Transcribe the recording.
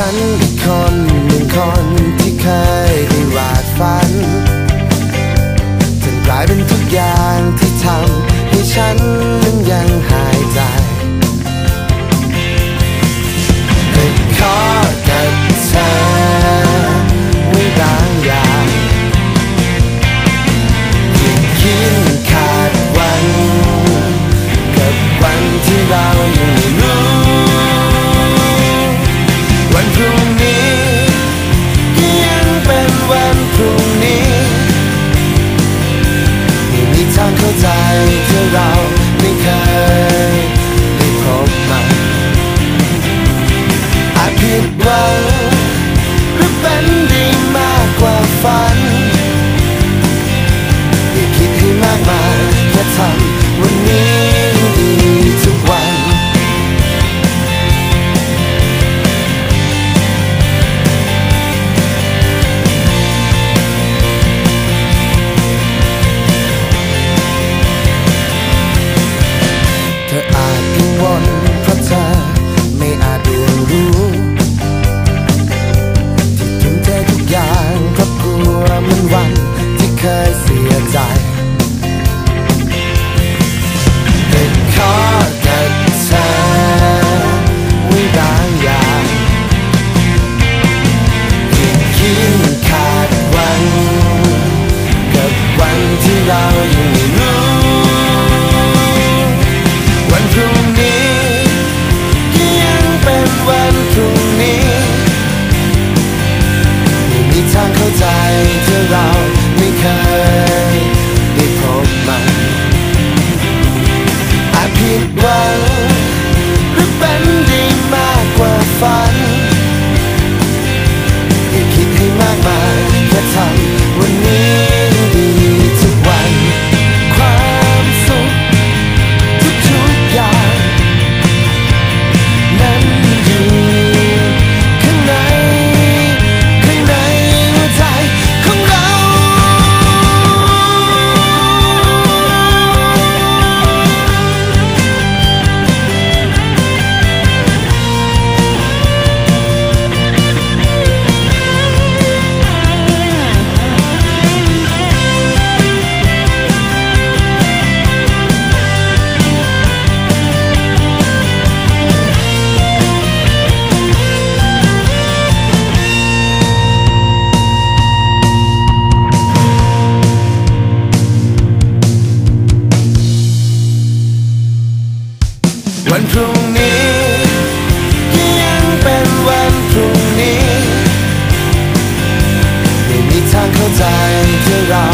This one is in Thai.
ฉันเป็นคนหนึ่งคนที่เคยได้วาดฝัน เคยได้พบมันอาจผิดหวังหรือเป็นดีไหม 他可在 วันพรุ่งนี้ยังเป็นวันพรุ่งนี้ไม่มีทางเข้าใจที่เรา